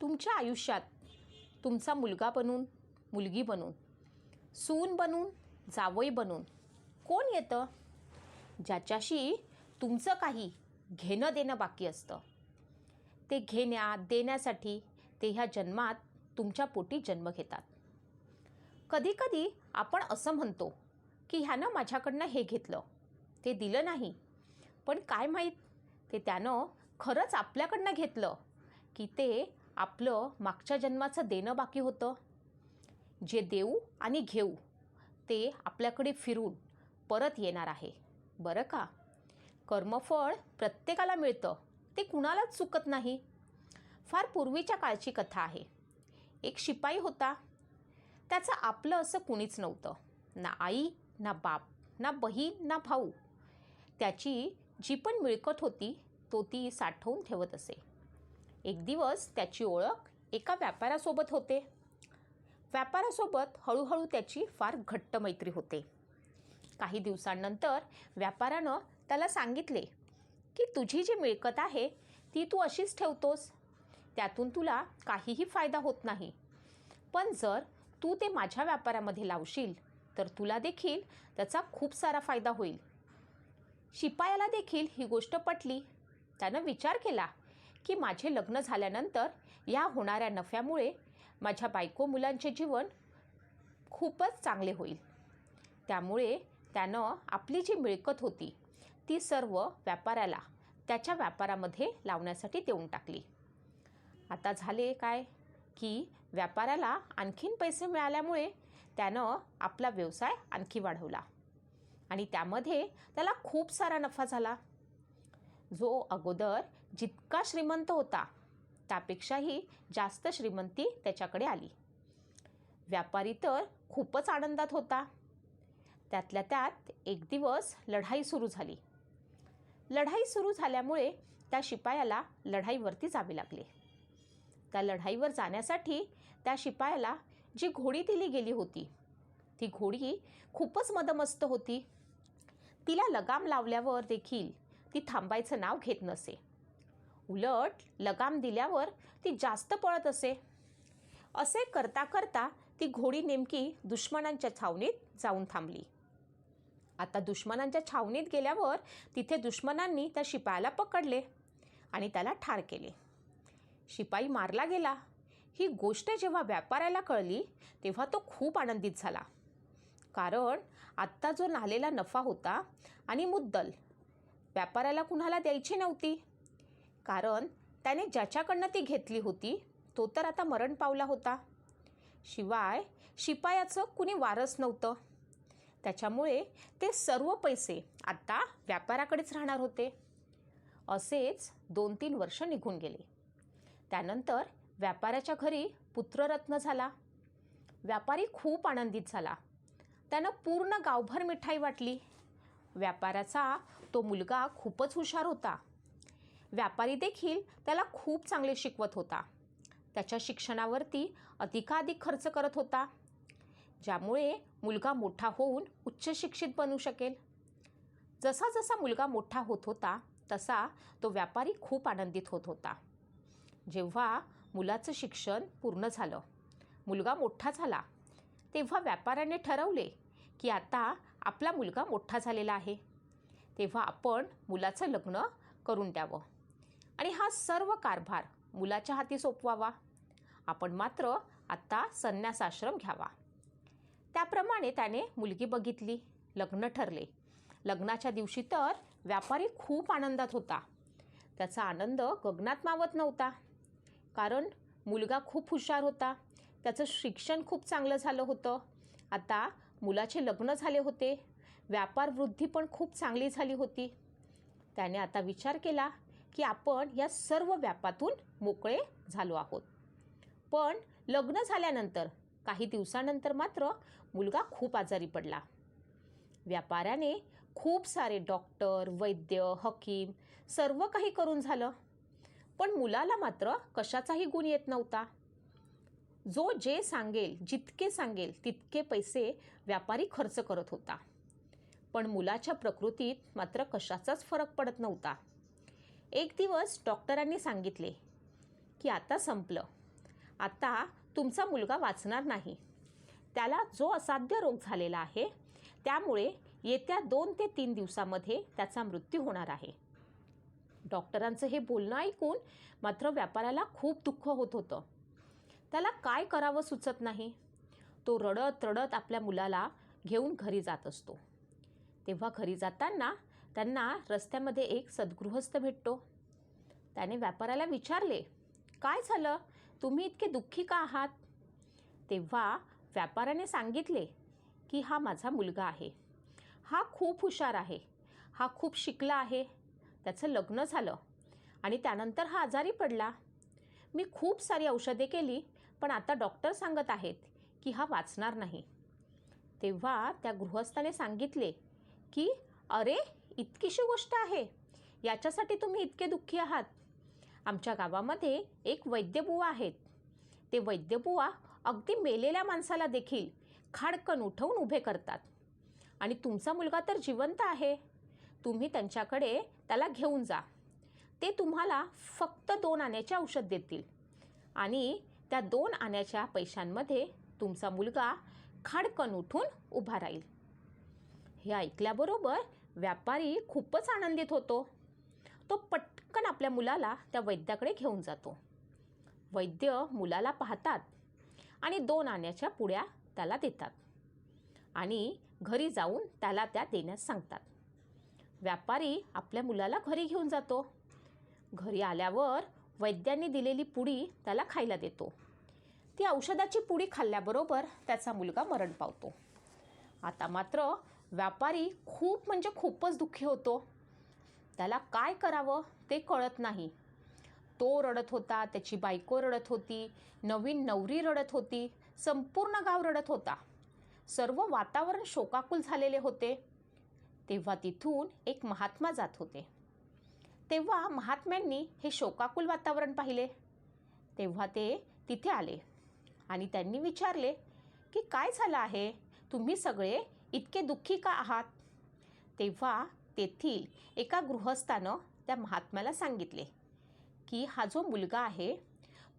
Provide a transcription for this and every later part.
तुमच्या आयुष्यात तुमचा मुलगा बनून मुलगी बनून सून बनून जावई बनून कोण येतं? ज्याच्याशी तुमचं काही घेणं देणं बाकी असतं. ते घेण्या देण्यासाठी ते ह्या जन्मात तुमच्या पोटी जन्म घेतात. कधीकधी आपण असं म्हणतो की ह्यानं माझ्याकडनं हे घेतलं. ते दिलं नाही. पण काय माहीत? ते त्यानं खरंच आपल्याकडनं घेतलं की ते आपलं मागच्या जन्माचं देणं बाकी होतं. जे देऊ आणि घेऊ ते आपल्याकडे फिरून परत येणार आहे. बरं का? कर्मफळ प्रत्येकाला मिळतं ते कुणालाच चुकत नाही. फार पूर्वीच्या काळची कथा आहे. एक शिपाई होता. त्याचं आपलं असं कुणीच नव्हतं. ना आई ना बाप ना बहीण ना भाऊ. त्याची जी पण मिळकत होती तो ती साठवून ठेवत असे. एक दिवस त्याची ओळख एका व्यापारासोबत होते. व्यापारासोबत हळूहळू त्याची फार घट्ट मैत्री होते. काही दिवसांनंतर व्यापाऱ्यानं त्याला सांगितले की तुझी जी मिळकत आहे ती तू अशीच ठेवतोस. त्यातून तुला काहीही फायदा होत नाही. पण जर तू ते माझ्या व्यापारामध्ये लावशील तर तुला देखील त्याचा खूप सारा फायदा होईल. शिपायाला देखील ही गोष्ट पटली. त्यानं विचार केला की माझे लग्न झाल्यानंतर या होणाऱ्या नफ्यामुळे माझ्या बायको मुलांचे जीवन खूपच चांगले होईल. त्यामुळे त्यानं आपली जी मिळकत होती ती सर्व व्यापाऱ्याला त्याच्या व्यापारामध्ये लावण्यासाठी देऊन टाकली. आता झाले काय? की व्यापाऱ्याला आणखीन पैसे मिळाल्यामुळे त्यानं आपला व्यवसाय आणखी वाढवला. आणि त्यामध्ये त्याला खूप सारा नफा झाला. जो अगोदर जितका श्रीमंत होता त्यापेक्षाही जास्त श्रीमंती त्याच्याकडे आली. व्यापारी तर खूपच आनंदात होता. त्यातल्या त्यात एक दिवस लढाई सुरू झाली. लढाई सुरू झाल्यामुळे त्या शिपायाला लढाईवरती जावे लागले. त्या लढाईवर जाण्यासाठी त्या शिपायाला जी घोडी दिली गेली होती ती घोडी खूपच मदमस्त होती. तिला लगाम लावल्यावर देखील ती थांबायचं नाव घेत नसे. उलट लगाम दिल्यावर ती जास्त पळत असे. असे करता करता ती घोडी नेमकी दुश्मनांच्या छावणीत जाऊन थांबली. आता दुश्मनांच्या छावणीत गेल्यावर तिथे दुश्मनांनी त्या शिपायाला पकडले आणि त्याला ठार केले. शिपाई मारला गेला. ही गोष्ट जेव्हा व्यापाऱ्याला कळली तेव्हा तो खूप आनंदित झाला. कारण आत्ता जो नालेला नफा होता आणि मुद्दल व्यापाऱ्याला कुणाला द्यायची नव्हती कारण त्याने ज्याच्याकडनं ती घेतली होती तो तर आता मरण पावला होता. शिवाय शिपायाचं कुणी वारस नव्हतं. त्याच्यामुळे ते सर्व पैसे आत्ता व्यापाराकडेच राहणार होते. असेच दोन तीन वर्ष निघून गेले. त्यानंतर व्यापाऱ्याच्या घरी पुत्ररत्न झाला. व्यापारी खूप आनंदित झाला. त्यानं पूर्ण गावभर मिठाई वाटली. व्यापाऱ्याचा तो मुलगा खूपच हुशार होता. व्यापारी देखील त्याला खूप चांगले शिकवत होता. त्याच्या शिक्षणावरती अधिकाधिक खर्च करत होता. ज्यामुळे मुलगा मोठा होऊन उच्च शिक्षित बनू शकेल. जसा जसा मुलगा मोठा होत होता तसा तो व्यापारी खूप आनंदित होत होता. जेव्हा मुलाचं शिक्षण पूर्ण झालं मुलगा मोठा झाला तेव्हा व्यापाऱ्याने ठरवले की आता आपला मुलगा मोठा झालेला आहे. तेव्हा आपण मुलाचं लग्न करून द्यावं. आणि हा सर्व कारभार मुलाच्या हाती सोपवावा. आपण मात्र आत्ता संन्यासाश्रम घ्यावा. त्याप्रमाणे त्याने मुलगी बघितली लग्न ठरले. लग्नाच्या दिवशी तर व्यापारी खूप आनंदात होता. त्याचा आनंद गगनात मावत नव्हता. कारण मुलगा खूप हुशार होता. त्याचं शिक्षण खूप चांगलं झालं होतं. आता मुलाचे लग्न झाले होते. व्यापार वृद्धी पण खूप चांगली झाली होती. त्याने आता विचार केला की आपण या सर्व व्यापातून मोकळे झालो आहोत. पण लग्न झाल्यानंतर काही दिवसानंतर मात्र मुलगा खूप आजारी पडला. व्यापाऱ्याने खूप सारे डॉक्टर वैद्य हकीम सर्व काही करून झालं. पण मुलाला मात्र कशाचाही गुण येत नव्हता. जो जे सांगेल जितके सांगेल तितके पैसे व्यापारी खर्च करत होता. पण मुलाच्या प्रकृतीत मात्र कशाचाच फरक पडत नव्हता. एक दिवस डॉक्टरांनी सांगितले की आता संपलं. आता तुमचा मुलगा वाचणार नाही. त्याला जो असाध्य रोग झालेला आहे त्यामुळे येत्या दोन ते तीन दिवसामध्ये त्याचा मृत्यू होणार आहे. डॉक्टरांचं हे बोलणं ऐकून मात्र व्यापाराला खूप दुःख होत होतं. त्याला काय करावं सुचत नाही. तो रडत रडत आपल्या मुलाला घेऊन घरी जात असतो. तेव्हा घरी जाताना त्यांना रस्त्यामध्ये एक सद्गृहस्थ भेटतो. त्याने व्यापाराला विचारले काय झालं? तुम्ही इतके दुःखी का आहात? तेव्हा व्यापाऱ्याने सांगितले की हा माझा मुलगा आहे. हा खूप हुशार आहे. हा खूप शिकला आहे. त्याचं लग्न झालं आणि त्यानंतर हा आजारी पडला. मी खूप सारी औषधे केली पण आता डॉक्टर सांगत आहेत की हा वाचणार नाही. तेव्हा त्या गृहस्थाने सांगितले की अरे इतकीशी गोष्ट आहे. याच्यासाठी तुम्ही इतके दुःखी आहात. आमच्या गावामध्ये एक वैद्यबुवा आहेत. ते वैद्यबुवा अगदी मेलेल्या माणसाला देखील खाडकन उठवून उभे करतात. आणि तुमचा मुलगा तर जिवंत आहे. तुम्ही त्यांच्याकडे त्याला घेऊन जा. ते तुम्हाला फक्त दोन आण्याचे औषध देतील. आणि त्या दोन आण्याच्या पैशांमध्ये तुमचा मुलगा खाडकन उठून उभा राहील. हे ऐकल्याबरोबर व्यापारी खूपच आनंदित होतो. तो पटकन आपल्या मुलाला त्या वैद्याकडे घेऊन जातो. वैद्य मुलाला पाहतात आणि दोन आण्याच्या पुड्या त्याला देतात आणि घरी जाऊन त्याला त्या देण्यास सांगतात. व्यापारी आपल्या मुलाला घरी घेऊन जातो. घरी आल्यावर वैद्यांनी दिलेली पुडी त्याला खायला देतो. ती औषधाची पुडी खाल्ल्याबरोबर त्याचा मुलगा मरण पावतो. आता मात्र व्यापारी खूप म्हणजे खूपच दुःखी होतो. त्याला काय करावं ते कळत नाही. तो रडत होता त्याची बायको रडत होती नवीन नवरी रडत होती संपूर्ण गाव रडत होता. सर्व वातावरण शोकाकुल झालेले होते. तेव्हा तिथून एक महात्मा जात होते. तेव्हा महात्म्यांनी हे शोकाकुल वातावरण पाहिले. तेव्हा ते तिथे आले आणि त्यांनी विचारले की काय झालं आहे? तुम्ही सगळे इतके दुःखी का आहात? तेव्हा तेथील एका गृहस्थानं त्या महात्म्याला सांगितले की हा जो मुलगा आहे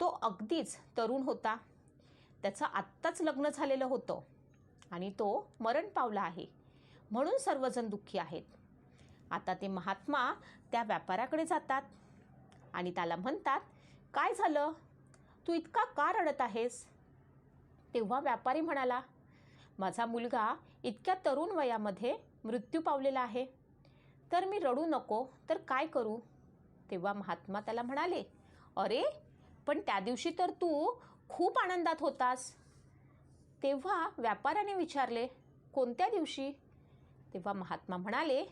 तो अगदीच तरुण होता. त्याचं आत्ताच लग्न झालेलं होतं आणि तो मरण पावला आहे. म्हणून सर्वजण दुःखी आहेत. आता ते महात्मा त्या व्यापाऱ्याकडे जातात आणि त्याला म्हणतात काय झालं? तू इतका का रडत आहेस? तेव्हा व्यापारी म्हणाला माझा मुलगा इतक्या तरुण वयामध्ये मृत्यू पावलेला आहे. तर मी रडू नको तर काय करू? तेव्हा महात्मा त्याला म्हणाले अरे पण त्या दिवशी तर तू खूप आनंदात होतास. तेव्हा व्यापाऱ्याने विचारले कोणत्या दिवशी? तेव्हा महात्मा म्हणाले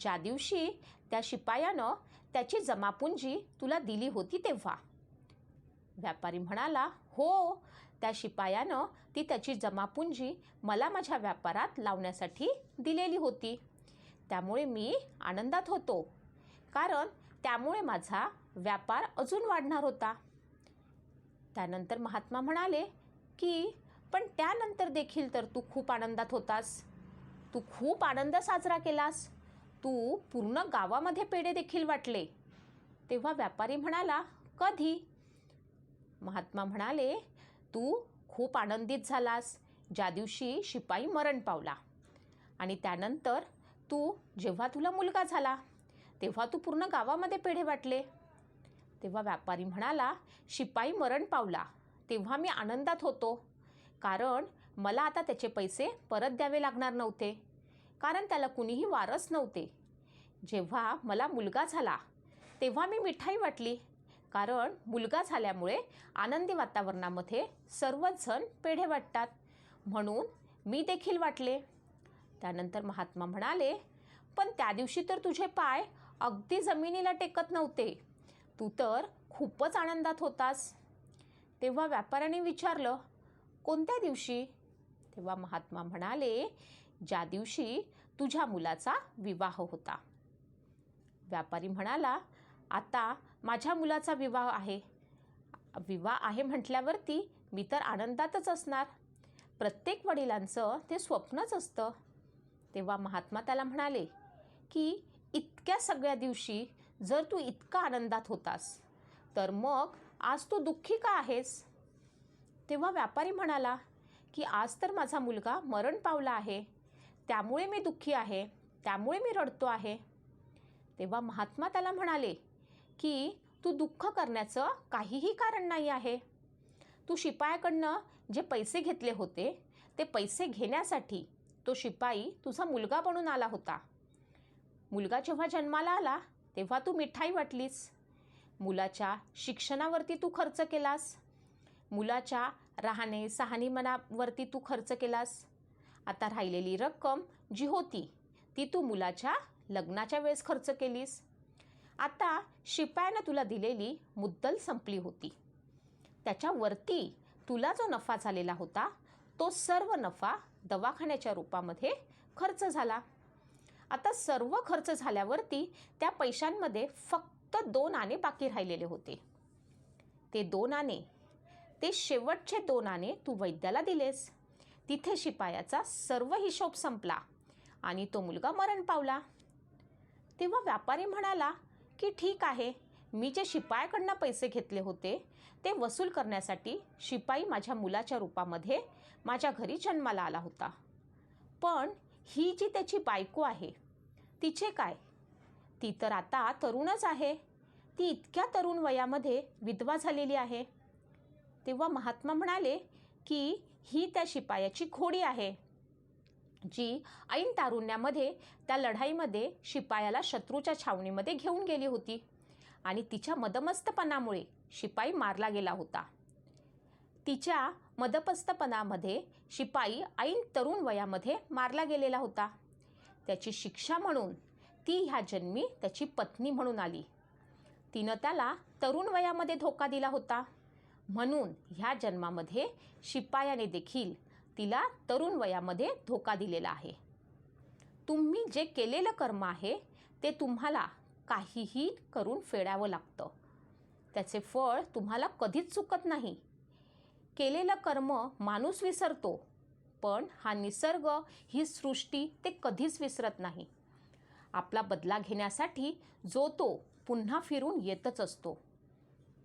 ज्या दिवशी त्या शिपायानं त्याची जमापुंजी तुला दिली होती तेव्हा. व्यापारी म्हणाला हो त्या शिपायानं ती त्याची जमापुंजी मला माझ्या व्यापारात लावण्यासाठी दिलेली होती. त्यामुळे मी आनंदात होतो. कारण त्यामुळे माझा व्यापार अजून वाढणार होता. त्यानंतर महात्मा म्हणाले की पण त्यानंतर देखील तर तू खूप आनंदात होतास. तू खूप आनंद साजरा केलास. तू पूर्ण गावामध्ये पेढे देखील वाटले. तेव्हा व्यापारी म्हणाला कधी? महात्मा म्हणाले तू खूप आनंदित झालास. ज्या दिवशी शिपाई मरण पावला. आणि त्यानंतर तू जेव्हा तुला मुलगा झाला तेव्हा तू पूर्ण गावामध्ये पेढे वाटले. तेव्हा व्यापारी म्हणाला शिपाई मरण पावला. तेव्हा मी आनंदात होतो. कारण मला आता त्याचे पैसे परत द्यावे लागणार नव्हते. कारण त्याला कुणीही वारस नव्हते. जेव्हा मला मुलगा झाला तेव्हा मी मिठाई वाटली. कारण मुलगा झाल्यामुळे आनंदी वातावरणामध्ये सर्वच जण पेढे वाटतात. म्हणून मी देखील वाटले. त्यानंतर महात्मा म्हणाले पण त्या दिवशी तर तुझे पाय अगदी जमिनीला टेकत नव्हते. तू तर खूपच आनंदात होतास. तेव्हा व्यापाऱ्याने विचारलं कोणत्या दिवशी? तेव्हा महात्मा म्हणाले ज्या दिवशी तुझ्या मुलाचा विवाह होता. व्यापारी म्हणाला आता माझ्या मुलाचा विवाह आहे. विवाह आहे म्हटल्यावरती मी तर आनंदातच असणार. प्रत्येक वडिलांचं ते स्वप्नच असतं. तेव्हा महात्मा त्याला म्हणाले की इतक्या सगळ्या दिवशी जर तू इतका आनंदात होतास तर मग आज तू दुःखी का आहेस? तेव्हा व्यापारी म्हणाला की आज तर माझा मुलगा मरण पावला आहे. त्यामुळे मी दुःखी आहे. त्यामुळे मी रडतो आहे. तेव्हा महात्मा त्याला म्हणाले की तू दुःख करण्याचं काहीही कारण नाही आहे. तू शिपायाकडनं जे पैसे घेतले होते ते पैसे घेण्यासाठी तो शिपाई तुझा मुलगा बनून आला होता. मुलगा जेव्हा जन्माला आला तेव्हा तू मिठाई वाटलीस. मुलाच्या शिक्षणावरती तू खर्च केलास. मुलाच्या राहणे सहानीमनावरती तू खर्च केलास. आता राहिलेली रक्कम जी होती ती तू मुलाच्या लग्नाच्या वेळेस खर्च केलीस. आता शिपायानं तुला दिलेली मुद्दल संपली होती. त्याच्यावरती तुला जो नफा झालेला होता तो सर्व नफा दवाखान्याच्या रूपामध्ये खर्च झाला. आता सर्व खर्च झाल्यावरती त्या पैशांमध्ये फक्त दोन आणे बाकी राहिलेले होते. ते दोन आणे ते शेवटचे दोन आणे तू वैद्याला दिलेस. तिथे शिपायाचा सर्व हिशोब संपला आणि तो मुलगा मरण पावला. तेव्हा व्यापारी म्हणाला की ठीक आहे मी जे शिपायाकडनं पैसे घेतले होते ते वसूल करण्यासाठी शिपाई माझ्या मुलाच्या रूपामध्ये माझ्या घरी जन्माला आला होता. पण ही जी त्याची बायको आहे तिचे काय? ती तर आता तरुणच आहे. ती इतक्या तरुण वयामध्ये विधवा झालेली आहे. तेव्हा महात्मा म्हणाले की ही त्या शिपायाची खोडी आहे. जी ऐन तारुण्यामध्ये त्या लढाईमध्ये शिपायाला शत्रूच्या छावणीमध्ये घेऊन गेली होती आणि तिच्या मदमस्तपणामुळे शिपाई मारला गेला होता. तिच्या मदपस्तपणामध्ये शिपाई ऐन तरुण वयामध्ये मारला गेलेला होता. त्याची शिक्षा म्हणून ती ह्या जन्मी त्याची पत्नी म्हणून आली. तिनं त्याला तरुण वयामध्ये धोका दिला होता. म्हणून ह्या जन्मामध्ये शिपायाने देखील तिला तरुण वयामध्ये धोका दिलेला आहे. तुम्ही जे केलेलं कर्म आहे ते तुम्हाला काहीही करून फेडावं लागतं. त्याचे फळ तुम्हाला कधीच चुकत नाही. केलेलं कर्म माणूस विसरतो पण हा निसर्ग ही सृष्टी ते कधीच विसरत नाही. आपला बदला घेण्यासाठी जो तो पुन्हा फिरून येतच असतो.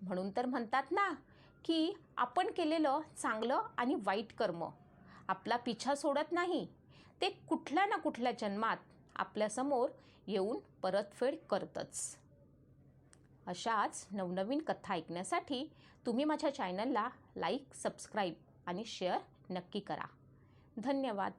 म्हणून तर म्हणतात ना की आपण केलेलं चांगलं आणि वाईट कर्म आपला पिछा सोडत नाही. ते कुठल्या ना कुठल्या जन्मात आपल्यासमोर येऊन परतफेड करतच. अशाच नवनवीन कथा ऐकण्यासाठी तुम्ही माझ्या चॅनलला लाईक सबस्क्राईब आणि शेअर नक्की करा. धन्यवाद.